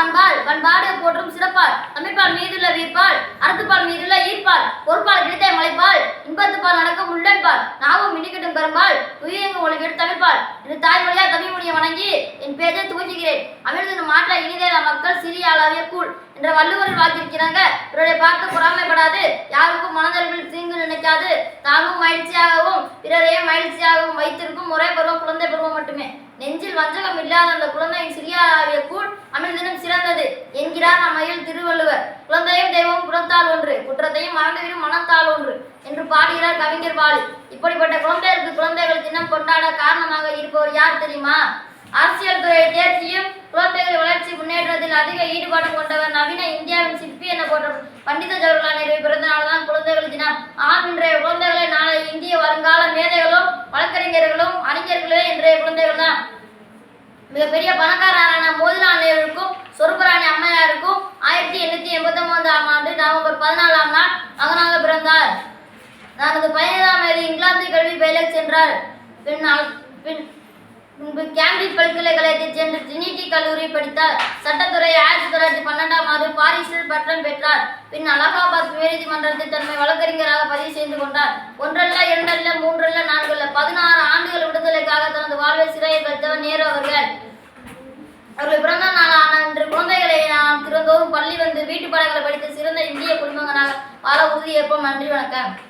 பண்பால் பண்பாடு போற்றும் சிறப்பால் தமிழ்பால் மீதுள்ள வீர்ப்பால் அறத்துப்பால் மீதுள்ள ஈர்ப்பால் பொறுப்பால் கிடைத்த மலைப்பால் இன்பத்துப்பால் நடக்கும் உள்ளன்பால் நாவும் மின்னிக்கட்டும் கரும்பால் உனக்கு எடுத்து தமிழ்பால் இது தாய்மொழியா தமிழ் மொழியை வணங்கி என் பேரை தூங்குகிறேன் அமிர்தன் மாற்ற இனிதேத மக்கள் சிறிய அளவிய கூழ் என்ற வள்ளுவரில் வாக்கியிருக்கிறாங்க இவருடைய பார்த்து பொறாமைப்படாது. யாருக்கும் மனதளவில் தீங்கு நினைக்காது. தானும் மகிழ்ச்சியாகவும் பிறரையும் மகிழ்ச்சியாகவும் வைத்திருக்கும் ஒரே பருவம் குழந்தை பருவம் மட்டுமே. நெஞ்சில் வஞ்சகம் இல்லாத அந்த குழந்தையின் சிறிய அளவிய மறந்துவிடும் மனத்தால் ஒன்று என்று பாடுகிறார் கவிஞர் பாலு. இப்படிப்பட்ட குழந்தைகளுக்கு குழந்தைகள் தினம் கொண்டாட காரணமாக இருப்பவர் யார் தெரியுமா? அரசியல் துறை தேர்ச்சியும் குழந்தைகள் வளர்ச்சி முன்னேற்றத்தில் அதிக ஈடுபாடு கொண்டவர் நவீன இந்தியாவின் சிற்பி என போன்ற பண்டித ஜவஹர்லால் நேரு பிறந்த நாள்தான் குழந்தைகள் தினம். ஆம் இன்றைய குழந்தைகளை நாளை இந்திய வருங்கால மேதைகளும் வழக்கறிஞர்களும் அறிஞர்களே இன்றைய குழந்தைகள் தான் மிகப்பெரிய பணக்காரரான மோதிலால் நேருக்கும் எண்பத்தி ஆண்டு நவம்பர் பதினாலாம் நாள் மகனாக பிறந்தார். தனது பதினைந்தாம் வயது இங்கிலாந்து கல்வி பயிலச் சென்றார். பின் பின் முன்பு கேம்பிரிட்ஜ் பல்கலைக்கழகத்தைச் சென்று ட்ரினிட்டி கல்லூரி படித்தார். சட்டத்துறை ஆயிரத்தி தொள்ளாயிரத்தி பன்னெண்டாம் ஆண்டு பாரிஸில் பட்டம் பெற்றார். பின் அலகாபாத் உயர்நீதிமன்றத்தில் தன்னை வழக்கறிஞராக பதிவு செய்து கொண்டார். ஒன்றல்ல இரண்டல்ல மூன்றல்ல நான்கல்ல பதினாறு ஆண்டுகள் விடுதலைக்காக தனது வாழ்வை சிறையை கழித்தவர் நேரு அவர்கள். அவர்கள் பிறந்த பாடங்களை படித்து சிறந்த இந்திய குடும்பங்களாக வாழ உறுதியேற்போம். நன்றி வணக்கம்.